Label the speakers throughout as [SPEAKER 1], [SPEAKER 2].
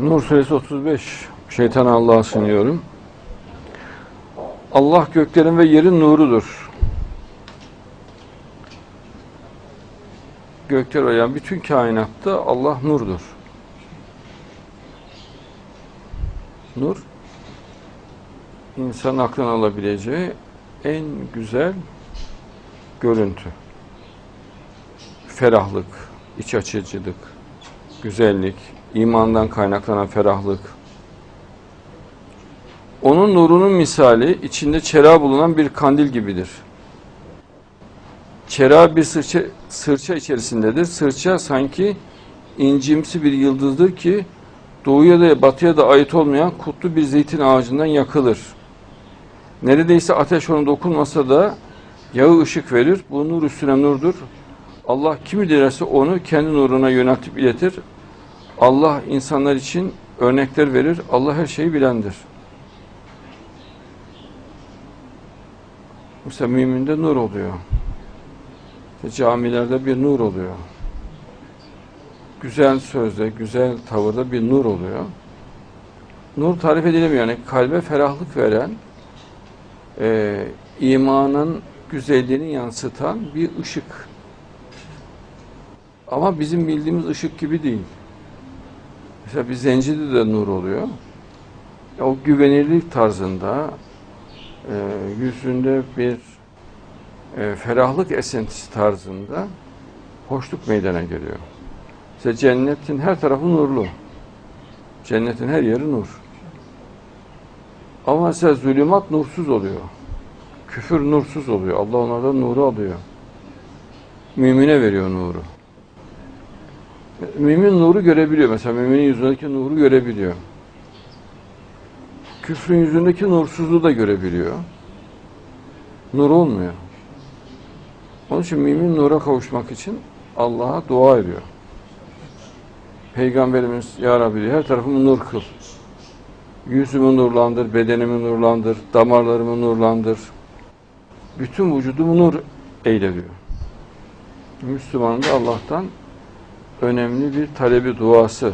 [SPEAKER 1] Nur suresi 35. Şeytana Allah'a sığınıyorum. Allah göklerin ve yerin nurudur. Gökler ve bütün kainatta Allah nurdur. Nur insan aklına alabileceği en güzel görüntü. Ferahlık, iç açıcılık, güzellik, imandan kaynaklanan ferahlık. Onun nurunun misali içinde çera bulunan bir kandil gibidir. Çera bir sırça, sırça içerisindedir. Sırça sanki incimsi bir yıldızdır ki doğuya da batıya da ait olmayan kutlu bir zeytin ağacından yakılır. Neredeyse ateş ona dokunmasa da yağı ışık verir. Bu nur üstüne nurdur. Allah kimi dilerse onu kendi nuruna yöneltip iletir. Allah insanlar için örnekler verir. Allah her şeyi bilendir. Mesela müminde nur oluyor. İşte camilerde bir nur oluyor. Güzel sözde, güzel tavırda bir nur oluyor. Nur tarif edilemiyor. Yani kalbe ferahlık veren, e, imanın güzelliğini yansıtan bir ışık. Ama bizim bildiğimiz ışık gibi değil. Mesela bir zencide de nur oluyor. O güvenirlik tarzında e, yüzünde bir e, ferahlık esintisi tarzında hoşluk meydana geliyor. Mesela cennetin her tarafı nurlu. Cennetin her yeri nur. Ama mesela zulümat nursuz oluyor. Küfür nursuz oluyor. Allah onlardan nuru alıyor. Mümine veriyor nuru. Mümin nuru görebiliyor. Mesela müminin yüzündeki nuru görebiliyor. Küfrün yüzündeki nursuzluğu da görebiliyor. Nur olmuyor. Onun için mümin nura kavuşmak için Allah'a dua ediyor. Peygamberimiz Ya Rabbi diyor, her tarafımı nur kıl. Yüzümü nurlandır, bedenimi nurlandır, damarlarımı nurlandır. Bütün vücudumu nur eyle diyor. Müslümanın da Allah'tan önemli bir talebi duası.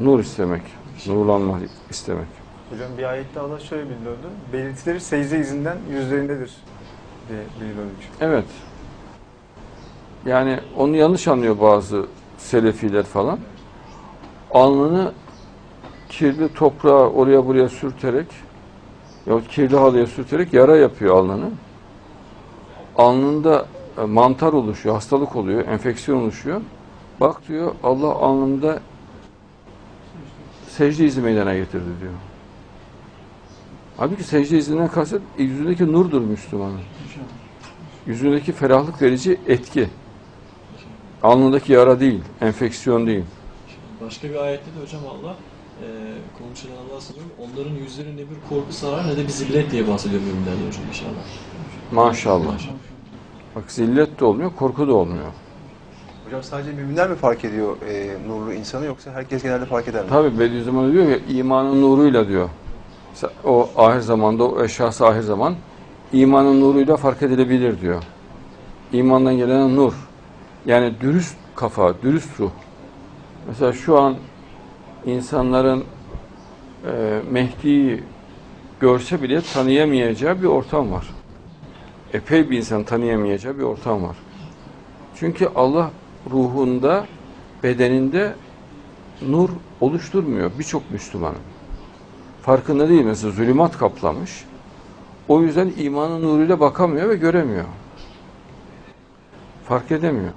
[SPEAKER 1] Nur istemek, nurlanmak istemek.
[SPEAKER 2] Hocam bir ayette Allah şöyle bildiriyordu. Belirtileri secde izinden yüzlerindedir diye bildiriyordu.
[SPEAKER 1] Evet. Yani onu yanlış anlıyor bazı selefiler falan. Alnını kirli toprağa oraya buraya sürterek yahut kirli halıya sürterek yara yapıyor alnını. Alnında e, mantar oluşuyor, hastalık oluyor, enfeksiyon oluşuyor. Bak diyor Allah alnımda secde izi meydana getirdi diyor. Halbuki secde izinden kasıt yüzündeki nurdur Müslümanın. Yüzündeki ferahlık verici etki. Alnındaki yara değil, enfeksiyon değil.
[SPEAKER 3] Başka bir ayette de hocam Allah e, konuşan Allah sanıyorum onların yüzlerinde bir korku sarar ne de bir zillet diye bahsediyor müminler diyor hocam inşallah.
[SPEAKER 1] Maşallah.
[SPEAKER 3] Maşallah.
[SPEAKER 1] Bak zillet de olmuyor, korku da olmuyor.
[SPEAKER 4] Hocam sadece müminler mi fark ediyor e, nurlu insanı yoksa herkes genelde fark eder mi?
[SPEAKER 1] Tabi Bediüzzaman diyor ya imanın nuruyla diyor. O ahir zamanda, o eşyası ahir zaman imanın nuruyla fark edilebilir diyor. İmandan gelen nur. Yani dürüst kafa, dürüst ruh. Mesela şu an insanların e, Mehdi'yi görse bile tanıyamayacağı bir ortam var. Epey bir insan tanıyamayacağı bir ortam var. Çünkü Allah ruhunda, bedeninde nur oluşturmuyor birçok Müslümanın. Farkında değil mesela zulümat kaplamış. O yüzden imanın nuruyla bakamıyor ve göremiyor. Fark edemiyor.